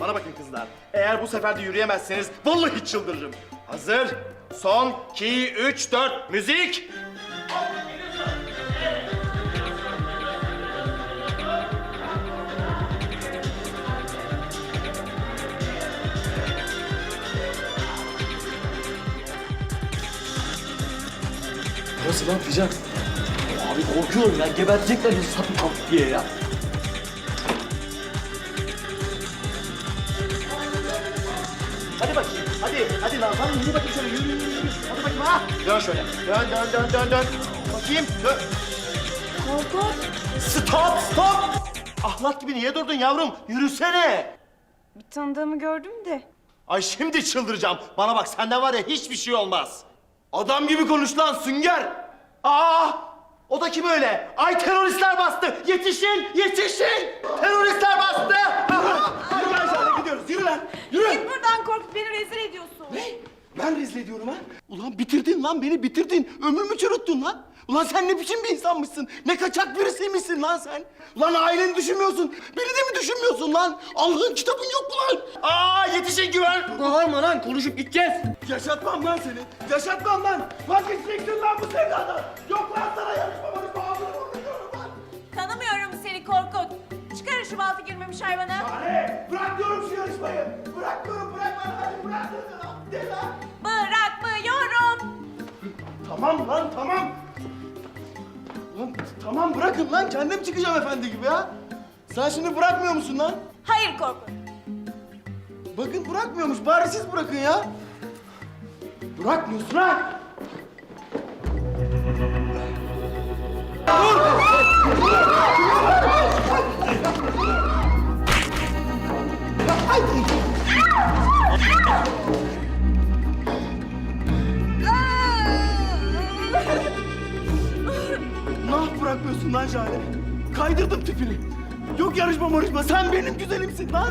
Bana bakın kızlar. Eğer bu sefer de yürüyemezseniz vallahi çıldırırım. Hazır. Son, iki, üç, dört. Müzik. Nasıl lan Fican? Abi korkuyorum ya. Gebertecekler bizi sapı kapı diye ya. Hadi, hadi lan. Hadi yürü bakayım şöyle. Yürü, yürü, yürü. Hadi bakayım ha. Dön şöyle. Dön, dön, dön, dön, dön. Bakayım. Dön. Korkut. Stop, stop. Ahlat gibi niye durdun yavrum? Yürüsene. Bir tanıdığımı gördüm de. Ay şimdi çıldıracağım. Bana bak senden var ya hiçbir şey olmaz. Adam gibi konuş lan sünger. Aa! O da kim öyle? Ay teröristler bastı. Yetişin, yetişin. Teröristler bastı. yürü lan sen gidiyoruz. Yürü lan. Yürü. Beni rezil ediyorsun. Ben rezil ediyorum ha. Ulan bitirdin lan beni bitirdin. Ömrümü çürüttün lan. Ulan sen ne biçim bir insanmışsın? Ne kaçak birisiymişsin lan sen? Ulan aileni düşünmüyorsun. Beni de mi düşünmüyorsun lan? Allah'ın kitabın yok mu lan? Aa yetişin güven. Bağırma lan konuşup gideceğiz. Yaşatmam lan seni. Yaşatmam lan. Vazgeçeceksin lan bu sevdadan. Yok lan sana yarışmamanın bağımını vurduruyorum lan. Tanımıyorum seni Korkut. Çıkarın şu baltı girmemiş hayvanı. Hadi bırak diyorum şu yarışmayı. Bırak diyorum Tamam lan tamam. Lan tamam bırakın lan kendim çıkacağım efendi gibi ya. Sen şimdi bırakmıyor musun lan? Hayır Korkut. Bakın bırakmıyormuş bari siz bırakın ya. Bırakmıyorsun ha. Nah bırakmıyorsun lan Jale. Kaydırdım tüpünü. Yok yarışma marışma sen benim güzelimsin lan.